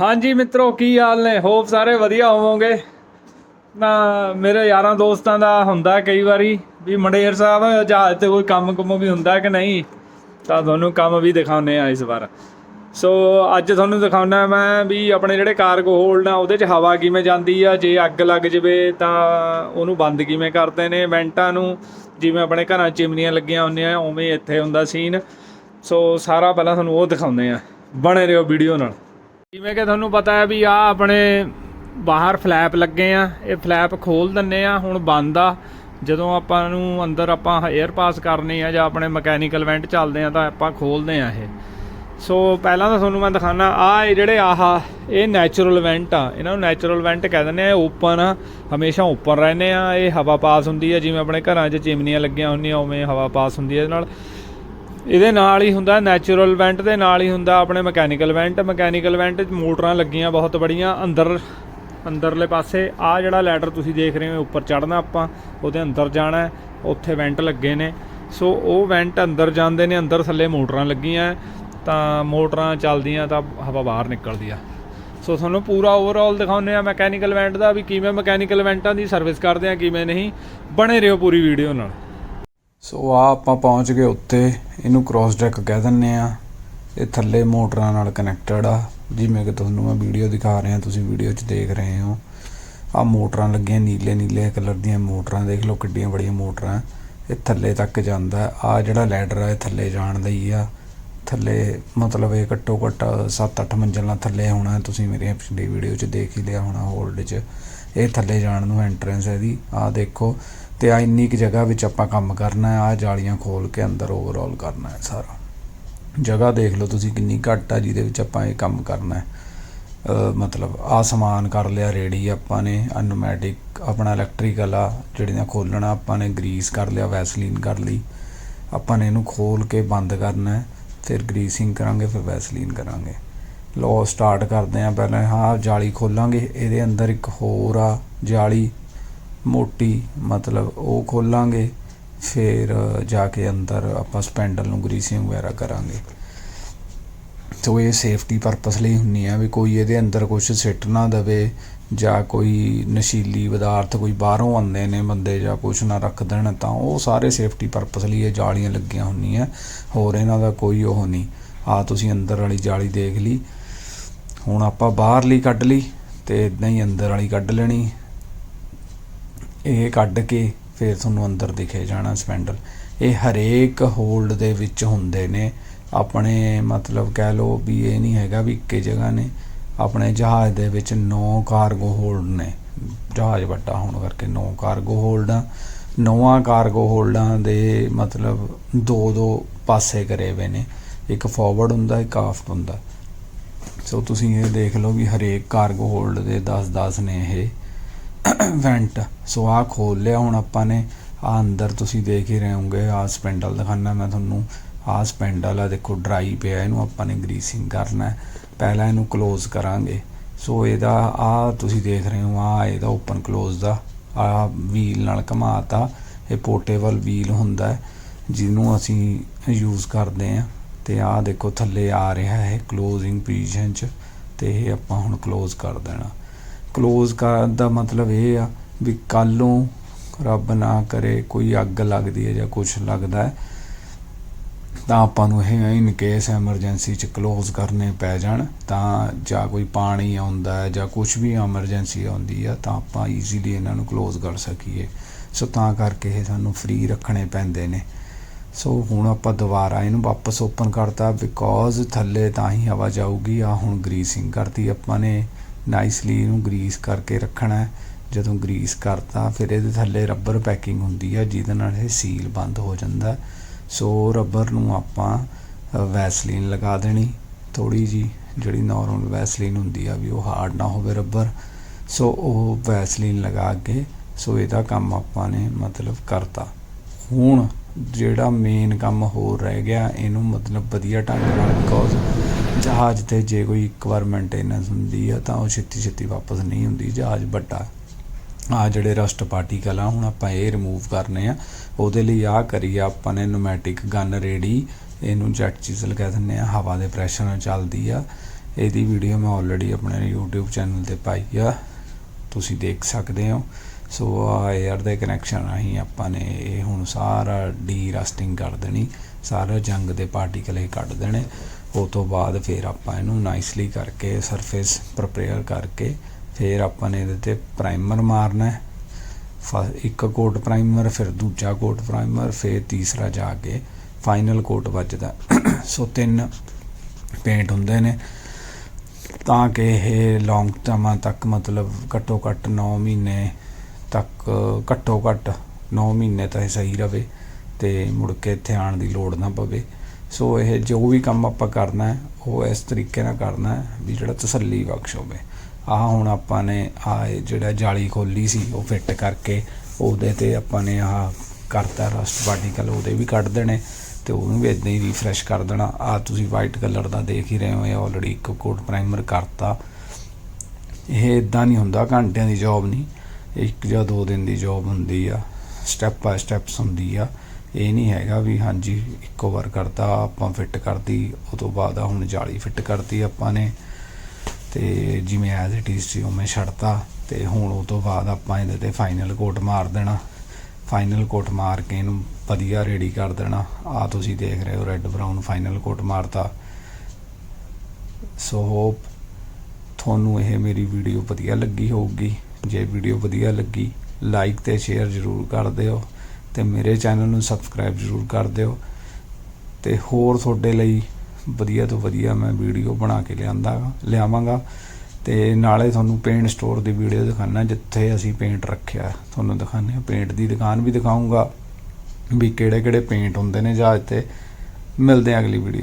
ਹਾਂਜੀ ਮਿੱਤਰੋ, ਕੀ ਹਾਲ ਨੇ? ਹੋਪ ਸਾਰੇ ਵਧੀਆ ਹੋਵੋਗੇ। ਨਾ, ਮੇਰੇ ਯਾਰਾਂ ਦੋਸਤਾਂ ਦਾ ਹੁੰਦਾ ਕਈ ਵਾਰੀ ਵੀ ਮੰਡੇਰ ਸਾਹਿਬ, ਜਹਾਜ਼ ਤੇ ਕੋਈ ਕੰਮ ਕੁੰਮ ਵੀ ਹੁੰਦਾ ਕਿ ਨਹੀਂ, ਤਾਂ ਤੁਹਾਨੂੰ ਕੰਮ ਵੀ ਦਿਖਾਉਨੇ ਆ ਇਸ ਵਾਰ। ਸੋ ਅੱਜ ਤੁਹਾਨੂੰ ਦਿਖਾਉਣਾ ਮੈਂ ਵੀ ਆਪਣੇ ਜਿਹੜੇ ਕਾਰਗੋ ਹੋਲਡ ਆ, ਉਹਦੇ 'ਚ ਹਵਾ ਕਿਵੇਂ ਜਾਂਦੀ ਆ? ਜੇ ਅੱਗ ਲੱਗ ਜਵੇ, ਤਾਂ ਉਹਨੂੰ ਬੰਦ ਕਿਵੇਂ ਕਰਦੇ ਨੇ ਵੈਂਟਾਂ ਨੂੰ? ਜਿਵੇਂ ਆਪਣੇ ਘਰਾਂ ਚਿਮਨੀਆਂ ਲੱਗੀਆਂ ਹੁੰਦੀਆਂ, ਉਵੇਂ ਇੱਥੇ ਹੁੰਦਾ ਸੀਨ ਸੋ ਸਾਰਾ ਪਹਿਲਾਂ ਤੁਹਾਨੂੰ ਉਹ ਦਿਖਾਉਂਦੇ ਆ ਬਣੇ ਰਹੋ ਵੀਡੀਓ ਨਾਲ। ਜਿਵੇਂ ਕਿ ਤੁਹਾਨੂੰ ਪਤਾ ਹੈ ਵੀ ਆ ਆਪਣੇ ਬਾਹਰ ਫਲੈਪ ਲੱਗੇ ਆ, ਇਹ ਫਲੈਪ ਖੋਲ ਦਿੰਨੇ ਆ, ਹੁਣ ਬੰਦ ਆ। ਜਦੋਂ ਆਪਾਂ ਨੂੰ ਅੰਦਰ ਆਪਾਂ 에ਅਰ ਪਾਸ ਕਰਨੀ ਆ ਜਾਂ ਆਪਣੇ ਮਕੈਨੀਕਲ ਵੈਂਟ ਚੱਲਦੇ ਆ ਤਾਂ ਆਪਾਂ ਖੋਲਦੇ ਆ ਇਹ। ਸੋ ਪਹਿਲਾਂ ਤਾਂ ਤੁਹਾਨੂੰ ਮੈਂ ਦਿਖਾਣਾ ਆ ਇਹ ਜਿਹੜੇ ਆਹ, ਇਹ ਨੈਚੁਰਲ ਵੈਂਟ ਆ। ਇਹਨਾਂ ਨੂੰ ਨੈਚੁਰਲ ਵੈਂਟ ਕਹਿ ਦਿੰਦੇ ਆ ਓਪਨ ਆ, ਹਮੇਸ਼ਾ ਓਪਨ ਰਹਿੰਦੇ ਆ। ਇਹ ਹਵਾ ਪਾਸ ਹੁੰਦੀ ਆ, ਜਿਵੇਂ ਆਪਣੇ ਘਰਾਂ 'ਚ ਚਿਮਨੀਆਂ ਲੱਗੀਆਂ ਹੁੰਦੀਆਂ, ਉਵੇਂ ਹਵਾ ਪਾਸ ਹੁੰਦੀ ਆ ਇਹਦੇ ਨਾਲ। ਇਹਦੇ ਨਾਲ ਹੀ ਹੁੰਦਾ ਨੈਚੁਰਲ ਵੈਂਟ ਦੇ ਨਾਲ ਹੀ ਹੁੰਦਾ ਆਪਣੇ ਮਕੈਨੀਕਲ ਵੈਂਟ ਮਕੈਨੀਕਲ ਵੈਂਟ 'ਚ ਮੋਟਰਾਂ ਲੱਗੀਆਂ ਬਹੁਤ ਬੜੀਆਂ ਅੰਦਰ, ਅੰਦਰਲੇ ਪਾਸੇ। ਆ ਜਿਹੜਾ ਲੈਡਰ ਤੁਸੀਂ ਦੇਖ ਰਹੇ ਹੋ, ਉੱਪਰ ਚੜਨਾ ਆਪਾਂ, ਉਹਦੇ ਅੰਦਰ ਜਾਣਾ ਉੱਥੇ ਵੈਂਟ ਲੱਗੇ ਨੇ। ਸੋ ਉਹ ਵੈਂਟ ਅੰਦਰ ਜਾਂਦੇ ਨੇ, ਅੰਦਰ ਥੱਲੇ ਮੋਟਰਾਂ ਲੱਗੀਆਂ ਤਾਂ ਮੋਟਰਾਂ ਚੱਲਦੀਆਂ ਤਾਂ ਹਵਾ ਬਾਹਰ ਨਿਕਲਦੀ ਆ। ਸੋ ਤੁਹਾਨੂੰ ਪੂਰਾ ਓਵਰਆਲ ਦਿਖਾਉਂਦੇ ਆ ਮਕੈਨੀਕਲ ਵੈਂਟ ਦਾ ਵੀ ਕਿਵੇਂ ਮਕੈਨੀਕਲ ਵੈਂਟਾਂ ਦੀ ਸਰਵਿਸ ਕਰਦੇ ਆ ਕਿਵੇਂ ਨਹੀਂ। ਬਣੇ ਰਹੋ ਪੂਰੀ ਵੀਡੀਓ ਨਾਲ। ਸੋ ਆ ਆਪਾਂ ਪਹੁੰਚ ਗਏ ਉੱਤੇ। ਇਹਨੂੰ ਕ੍ਰਾਸ ਡੈਕ ਕਹਿ ਦਿੰਨੇ ਆ ਇਹ ਥੱਲੇ ਮੋਟਰਾਂ ਨਾਲ ਕਨੈਕਟਡ ਆ। ਜਿਵੇਂ ਕਿ ਤੁਹਾਨੂੰ ਮੈਂ ਵੀਡੀਓ ਦਿਖਾ ਰਿਹਾ, ਤੁਸੀਂ ਵੀਡੀਓ 'ਚ ਦੇਖ ਰਹੇ ਹੋ। ਆ ਮੋਟਰਾਂ ਲੱਗੀਆਂ ਨੀਲੇ ਨੀਲੇ ਕਲਰ ਦੀਆਂ ਮੋਟਰਾਂ। ਦੇਖ ਲਓ ਕਿੱਡੀਆਂ ਬੜੀਆਂ ਮੋਟਰਾਂ। ਇਹ ਥੱਲੇ ਤੱਕ ਜਾਂਦਾ ਆ ਜਿਹੜਾ ਲੈਡਰ ਆ, ਇਹ ਥੱਲੇ ਜਾਣ ਲਈ ਆ। ਥੱਲੇ ਮਤਲਬ ਇਹ ਘੱਟੋ ਘੱਟ 7-8 ਮੰਜ਼ਲਾਂ ਥੱਲੇ ਹੋਣਾ ਤੁਸੀਂ ਮੇਰੀ ਪਿਛਲੀ ਵੀਡੀਓ 'ਚ ਦੇਖ ਹੀ ਲਿਆ ਹੋਣਾ ਹੋਲਡ 'ਚ। ਇਹ ਥੱਲੇ ਜਾਣ ਨੂੰ ਐਂਟਰੈਂਸ ਹੈ ਇਹਦੀ। ਆ ਦੇਖੋ ਤੇ ਆ ਇੰਨੀ ਕੁ ਜਗ੍ਹਾ ਵਿੱਚ ਆਪਾਂ ਕੰਮ ਕਰਨਾ ਹੈ ਆ ਜਾਲੀਆਂ ਖੋਲ ਕੇ ਅੰਦਰ ਓਵਰਆਲ ਕਰਨਾ ਹੈ ਸਾਰਾ। ਜਗ੍ਹਾ ਦੇਖ ਲਓ ਤੁਸੀਂ ਕਿੰਨੀ ਘੱਟ ਆ ਜਿਹਦੇ ਵਿੱਚ ਆਪਾਂ ਇਹ ਕੰਮ ਕਰਨਾ ਹੈ। ਮਤਲਬ ਆ ਸਮਾਨ ਕਰ ਲਿਆ ਰੇਡੀ ਆਪਾਂ ਨੇ, ਅਨੋਮੈਟਿਕ ਆਪਣਾ ਇਲੈਕਟ੍ਰੀਕਲ ਆ, ਜਿਹੜੀਆਂ ਖੋਲਣਾ ਆਪਾਂ ਨੇ ਗਰੀਸ ਕਰ ਲਿਆ ਵੈਸਲੀਨ ਕਰ ਲਈ। ਆਪਾਂ ਨੇ ਇਹਨੂੰ ਖੋਲ ਕੇ ਬੰਦ ਕਰਨਾ ਹੈ, ਫਿਰ ਗਰੀਸਿੰਗ ਕਰਾਂਗੇ, ਫਿਰ ਵੈਸਲੀਨ ਕਰਾਂਗੇ। ਲੋ ਸਟਾਰਟ ਕਰਦੇ ਆਂ ਪਹਿਲਾਂ। ਹਾਂ, ਜਾਲੀ ਖੋਲਾਂਗੇ, ਇਹਦੇ ਅੰਦਰ ਇੱਕ ਹੋਰ ਆ ਜਾਲੀ। ਮੋਟੀ, ਮਤਲਬ ਉਹ ਖੋਲਾਂਗੇ, ਫਿਰ ਜਾ ਕੇ ਅੰਦਰ ਆਪਾਂ ਸਪੈਂਡਲ ਨੂੰ ਗਰੀਸਿੰਗ ਵਗੈਰਾ ਕਰਾਂਗੇ। ਤੋ ਇਹ ਸੇਫਟੀ ਪਰਪਸ ਲਈ ਹੁੰਨੀ ਆ ਵੀ ਕੋਈ ਇਹਦੇ ਅੰਦਰ ਕੁਝ ਸਿੱਟ ਨਾ ਦਵੇ, ਜਾਂ ਕੋਈ ਨਸ਼ੀਲੀ ਪਦਾਰਥ ਕੋਈ ਬਾਹਰੋਂ ਆਉਂਦੇ ਨੇ ਬੰਦੇ ਜਾਂ ਕੁਝ ਨਾ ਰੱਖ ਦੇਣ, ਤਾਂ ਉਹ ਸਾਰੇ ਸੇਫਟੀ ਪਰਪਸ ਲਈ ਇਹ ਜਾਲੀਆਂ ਲੱਗੀਆਂ ਹੁੰਦੀਆਂ। ਹੋਰ ਇਹਨਾਂ ਦਾ ਕੋਈ ਉਹ ਨਹੀਂ। ਆ ਤੁਸੀਂ ਅੰਦਰ ਵਾਲੀ ਜਾਲੀ ਦੇਖ ਲਈ। ਹੁਣ ਆਪਾਂ ਬਾਹਰਲੀ ਕੱਢ ਲਈ ਤੇ ਇਦਾਂ ਹੀ ਅੰਦਰ ਵਾਲੀ ਕੱਢ ਲੈਣੀ। ਇਹ ਕੱਢ ਕੇ ਫਿਰ ਤੁਹਾਨੂੰ ਅੰਦਰ ਦਿਖੇ ਜਾਣਾ ਸਪੈਂਡਲ। ਇਹ ਹਰੇਕ ਹੋਲਡ ਦੇ ਵਿੱਚ ਹੁੰਦੇ ਨੇ। ਆਪਣੇ ਮਤਲਬ ਕਹਿ ਲਓ ਵੀ ਇਹ ਨਹੀਂ ਹੈਗਾ ਵੀ ਇੱਕੇ ਜਗ੍ਹਾ ਨੇ। ਆਪਣੇ ਜਹਾਜ਼ ਦੇ ਵਿੱਚ 9 ਕਾਰਗੋ ਹੋਲਡ ਨੇ। ਜਹਾਜ਼ ਵੱਡਾ ਹੋਣ ਕਰਕੇ 9 ਕਾਰਗੋ ਹੋਲਡਾਂ। ਨੌਵਾਂ ਕਾਰਗੋ ਹੋਲਡਾਂ ਦੇ ਮਤਲਬ ਦੋ ਦੋ ਪਾਸੇ ਕਰੇ ਹੋਏ ਨੇ। ਇੱਕ ਫਾਰਵਰਡ ਹੁੰਦਾ, ਇੱਕ ਆਫਟ ਹੁੰਦਾ। ਸੋ ਤੁਸੀਂ ਇਹ ਦੇਖ ਲਓ ਵੀ ਹਰੇਕ ਕਾਰਗੋ ਹੋਲਡ ਦੇ 10 10 ਨੇ ਇਹ। ਵੈਂਟ। ਸੋ ਆ ਖੋਲ ਲਿਆ, ਹੁਣ ਆਪਾਂ ਨੇ ਆ ਅੰਦਰ ਤੁਸੀਂ ਦੇਖ ਹੀ ਰਹੇ ਹੋਗੇ ਆ ਸਪੈਂਡਲ ਦਿਖਾਣਾ ਮੈਂ ਤੁਹਾਨੂੰ। ਆ ਸਪੈਂਡਲ ਆ, ਦੇਖੋ ਡਰਾਈ ਪਿਆ, ਇਹਨੂੰ ਆਪਾਂ ਨੇ ਗਰੀਸਿੰਗ ਕਰਨਾ ਪਹਿਲਾਂ ਇਹਨੂੰ ক্লোਜ਼ ਕਰਾਂਗੇ। ਸੋ ਇਹਦਾ ਆ ਤੁਸੀਂ ਦੇਖ ਰਹੇ ਹੋ ਆ ਇਹਦਾ ਓਪਨ ক্লোਜ਼ ਦਾ ਆ ਵੀਲ ਨਾਲ ਘਮਾਤਾ। ਇਹ ਪੋਰਟੇਬਲ ਵੀਲ ਹੁੰਦਾ ਜਿਹਨੂੰ ਅਸੀਂ ਯੂਜ਼ ਕਰਦੇ ਆ ਤੇ ਆ ਦੇਖੋ ਥੱਲੇ ਆ ਰਿਹਾ ਹੈ ক্লোਜ਼ਿੰਗ ਪੋਜੀਸ਼ਨ 'ਚ। ਤੇ ਇਹ ਆਪਾਂ ਹੁਣ ক্লোਜ਼ ਕਰ ਦੇਣਾ। ਕਲੋਜ਼ ਕਰਨ ਦਾ ਮਤਲਬ ਇਹ ਆ ਵੀ ਕੱਲੋਂ ਰੱਬ ਨਾ ਕਰੇ, ਕੋਈ ਅੱਗ ਲੱਗਦੀ ਹੈ ਜਾਂ ਕੁਝ ਲੱਗਦਾ ਹੈ, ਤਾਂ ਆਪਾਂ ਨੂੰ ਇਹ ਇਨ ਕੇਸ ਐਮਰਜੈਂਸੀ ਚ ਕਲੋਜ਼ ਕਰਨੇ ਪੈ ਜਾਣ, ਤਾਂ ਜਾਂ ਕੋਈ ਪਾਣੀ ਆਉਂਦਾ ਹੈ ਜਾਂ ਕੁਝ ਵੀ ਐਮਰਜੈਂਸੀ ਆਉਂਦੀ ਆ, ਤਾਂ ਆਪਾਂ ਈਜ਼ੀਲੀ ਇਹਨਾਂ ਨੂੰ ਕਲੋਜ਼ ਕਰ ਸਕੀਏ। ਸੋ ਤਾਂ ਕਰਕੇ ਇਹ ਸਾਨੂੰ ਫ੍ਰੀ ਰੱਖਣੇ ਪੈਂਦੇ ਨੇ। ਸੋ ਹੁਣ ਆਪਾਂ ਦੁਬਾਰਾ ਇਹਨੂੰ ਵਾਪਸ ਓਪਨ ਕਰਤਾ ਬਿਕੋਜ਼ ਥੱਲੇ ਤਾਂ ਹੀ ਹਵਾ ਜਾਊਗੀ ਆ ਹੁਣ ਗਰੀਸਿੰਗ ਕਰਤੀ ਆਪਾਂ ਨੇ ਨਾਈਸਲੀ ਇਹਨੂੰ ਗਰੀਸ ਕਰਕੇ ਰੱਖਣਾ ਜਦੋਂ ਗਰੀਸ ਕਰਤਾ, ਫਿਰ ਇਹਦੇ ਥੱਲੇ ਰਬਰ ਪੈਕਿੰਗ ਹੁੰਦੀ ਆ, ਜਿਹਦੇ ਨਾਲ ਇਹ ਸੀਲ ਬੰਦ ਹੋ ਜਾਂਦਾ ਹੈ। ਸੋ ਰਬਰ ਨੂੰ ਆਪਾਂ ਵੈਸਲੀਨ ਲਗਾ ਦੇਣੀ। ਥੋੜੀ ਜੀ ਜਿਹੜੀ ਨਾਰਮਲ ਵੈਸਲੀਨ ਹੁੰਦੀ ਆ, ਵੀ ਉਹ ਹਾਰਡ ਨਾ ਹੋਵੇ ਰਬਰ ਸੋ ਉਹ ਵੈਸਲੀਨ ਲਗਾ ਕੇ ਸੋ ਇਹਦਾ ਕੰਮ ਆਪਾਂ ਨੇ ਮਤਲਬ ਕਰਤਾ। ਹੁਣ ਜਿਹੜਾ ਮੇਨ ਕੰਮ ਹੋਰ ਰਹਿ ਗਿਆ, ਇਹਨੂੰ ਮਤਲਬ ਵਧੀਆ ਢੰਗ ਨਾਲ ਬਿਕੋਜ਼ ਜਹਾਜ਼ ਤੇ ਜੇ ਕੋਈ ਇੱਕ ਵਾਰ ਮੇਨਟੇਨੈਂਸ ਹੁੰਦੀ ਆ, ਤਾਂ ਉਹ ਛੇਤੀ ਛੇਤੀ ਵਾਪਸ ਨਹੀਂ ਹੁੰਦੀ, ਜਹਾਜ਼ ਵੱਡਾ। ਆ ਜਿਹੜੇ ਰਸਟ ਪਾਰਟੀਕਲ ਆ, ਹੁਣ ਆਪਾਂ ਇਹ ਰਿਮੂਵ ਕਰਨੇ ਆ। ਉਹਦੇ ਲਈ ਆ ਕਰੀ ਆਪਾਂ ਨੇ ਨੋਮੈਟਿਕ ਗਨ ਰੇਡੀ ਇਹਨੂੰ ਜੈਟ ਚੀਜ਼ਲ ਕਹਿ ਦਿੰਦੇ ਆ, ਹਵਾ ਦੇ ਪ੍ਰੈਸ਼ਰ ਨਾਲ ਚੱਲਦੀ ਆ। ਇਹਦੀ ਵੀਡੀਓ ਮੈਂ ਆਲਰੇਡੀ ਆਪਣੇ YouTube ਚੈਨਲ ਤੇ ਪਾਈ ਆ। ਤੁਸੀਂ ਦੇਖ ਸਕਦੇ ਹੋ। ਸੋ ਆ 에ਅਰ ਦੇ ਕਨੈਕਸ਼ਨ ਰਾਹੀਂ ਆਪਾਂ ਨੇ ਇਹ ਹੁਣ ਸਾਰਾ ਡੀ ਰਸਟਿੰਗ ਕਰ ਦੇਣੀ। ਸਾਰਾ ਜੰਗ ਦੇ ਪਾਰਟੀਕਲ ਇਹ ਕੱਢ ਦੇਣੇ। ਉਹ ਤੋਂ ਬਾਅਦ ਫਿਰ ਆਪਾਂ ਇਹਨੂੰ ਨਾਈਸਲੀ ਕਰਕੇ ਸਰਫੇਸ ਪ੍ਰਪੇਅਰ ਕਰਕੇ ਫਿਰ ਆਪਾਂ ਨੇ ਇਹਦੇ ਤੇ ਪ੍ਰਾਈਮਰ ਮਾਰਨਾ ਹੈ। ਫ- ਇੱਕ ਕੋਟ ਪ੍ਰਾਈਮਰ ਫਿਰ ਦੂਜਾ ਕੋਟ ਪ੍ਰਾਈਮਰ ਫਿਰ ਤੀਸਰਾ ਜਾ ਕੇ ਫਾਈਨਲ ਕੋਟ ਵੱਜਦਾ ਸੋ ਤਿੰਨ ਪੇਂਟ ਹੁੰਦੇ ਨੇ। ਤਾਂ ਕਿ ਇਹ ਲੌਂਗ ਟਰਮਾਂ ਤੱਕ ਮਤਲਬ ਘੱਟੋ ਘੱਟ 9 ਮਹੀਨੇ ਤੱਕ, ਘੱਟੋ ਘੱਟ 9 ਮਹੀਨੇ ਤਾਂ ਇਹ ਸਹੀ ਰਵੇ ਤੇ ਮੁੜ ਕੇ ਇੱਥੇ ਆਉਣ ਦੀ ਲੋੜ ਨਾ ਪਵੇ। ਸੋ ਇਹ ਜੋ ਵੀ ਕੰਮ ਆਪਾਂ ਕਰਨਾ ਹੈ, ਉਹ ਇਸ ਤਰੀਕੇ ਨਾਲ ਕਰਨਾ ਹੈ ਵੀ ਜਿਹੜਾ ਤਸੱਲੀ ਬਖਸ਼ ਹੋਵੇ ਆਹ ਹੁਣ ਆਪਾਂ ਨੇ ਆ ਜਿਹੜਾ ਜਾਲੀ ਖੋਲੀ ਸੀ, ਉਹ ਫਿੱਟ ਕਰਕੇ ਉਹਦੇ ਤੇ ਆਪਾਂ ਨੇ ਆਹ ਕਰਤਾ ਰਸਟ ਪਾਰਟੀਕਲ, ਉਹਦੇ ਵੀ ਕੱਢ ਦੇਣੇ ਤੇ ਉਹਨੂੰ ਵੀ ਇਦਾਂ ਹੀ ਰੀਫਰੈਸ਼ ਕਰ ਦੇਣਾ। ਆ ਤੁਸੀਂ ਵਾਈਟ ਕਲਰ ਦਾ ਦੇਖ ਹੀ ਰਹੇ ਹੋ, ਇਹ ਆਲਰੇਡੀ ਇੱਕ ਕੋਟ ਪ੍ਰਾਈਮਰ ਕਰਤਾ। ਇਹ ਇਦਾਂ ਨਹੀਂ ਹੁੰਦਾ, ਘੰਟਿਆਂ ਦੀ ਜੌਬ ਨਹੀਂ, ਇੱਕ ਜਾਂ ਦੋ ਦਿਨ ਦੀ ਜੌਬ ਹੁੰਦੀ ਆ ਸਟੈਪ ਬਾਏ ਸਟੈਪਸ ਹੁੰਦੀ ਆ। ਇਹ ਨਹੀਂ ਹੈਗਾ ਵੀ ਹਾਂਜੀ, ਇੱਕੋ ਵਾਰ ਕਰਤਾ, ਆਪਾਂ ਫਿੱਟ ਕਰਤੀ, ਉਹ ਤੋਂ ਬਾਅਦ ਆ ਹੁਣ ਜਾਲੀ ਫਿੱਟ ਕਰਤੀ ਆਪਾਂ ਨੇ। ਤੇ ਜਿਵੇਂ ਐਜ਼ ਇਟ ਇਜ਼ ਸੀ ਉਵੇਂ ਛੱਡਤਾ, ਤੇ ਹੁਣ ਉਹ ਤੋਂ ਬਾਅਦ ਆਪਾਂ ਇਹਦੇ ਤੇ ਫਾਈਨਲ ਕੋਟ ਮਾਰ ਦੇਣਾ। ਫਾਈਨਲ ਕੋਟ ਮਾਰ ਕੇ ਇਹਨੂੰ ਵਧੀਆ ਰੈਡੀ ਕਰ ਦੇਣਾ। ਆ ਤੁਸੀਂ ਦੇਖ ਰਹੇ ਹੋ ਰੈੱਡ ਬਰਾਊਨ ਫਾਈਨਲ ਕੋਟ ਮਾਰਤਾ। ਸੋ ਹੋਪ ਤੁਹਾਨੂੰ ਇਹ ਮੇਰੀ ਵੀਡੀਓ ਵਧੀਆ ਲੱਗੀ ਹੋਊਗੀ। ਜੇ ਵੀਡੀਓ ਵਧੀਆ ਲੱਗੀ ਲਾਈਕ ਤੇ ਸ਼ੇਅਰ ਜ਼ਰੂਰ ਕਰ ਦਿਓ। ਤੇ ਮੇਰੇ ਚੈਨਲ ਨੂੰ ਸਬਸਕ੍ਰਾਈਬ ਜ਼ਰੂਰ ਕਰ ਦਿਓ ਤੇ ਹੋਰ ਤੁਹਾਡੇ ਲਈ ਵਧੀਆ ਤੋਂ ਵਧੀਆ ਮੈਂ ਵੀਡੀਓ ਬਣਾ ਕੇ ਲਿਆਂਦਾ, ਲਿਆਵਾਂਗਾ ਤੇ ਨਾਲੇ ਤੁਹਾਨੂੰ ਪੇਂਟ ਸਟੋਰ ਦੀ ਵੀਡੀਓ ਦਿਖਾਣਾ ਜਿੱਥੇ ਅਸੀਂ ਪੇਂਟ ਰੱਖਿਆ। ਤੁਹਾਨੂੰ ਦਿਖਾਣੇ ਆ ਪੇਂਟ ਦੀ ਦੁਕਾਨ ਵੀ ਦਿਖਾਉਂਗਾ ਵੀ ਕਿਹੜੇ ਕਿਹੜੇ ਪੇਂਟ ਹੁੰਦੇ ਨੇ ਜਹਾਜ਼ ਤੇ ਮਿਲਦੇ ਆ ਅਗਲੀ ਵੀਡੀਓ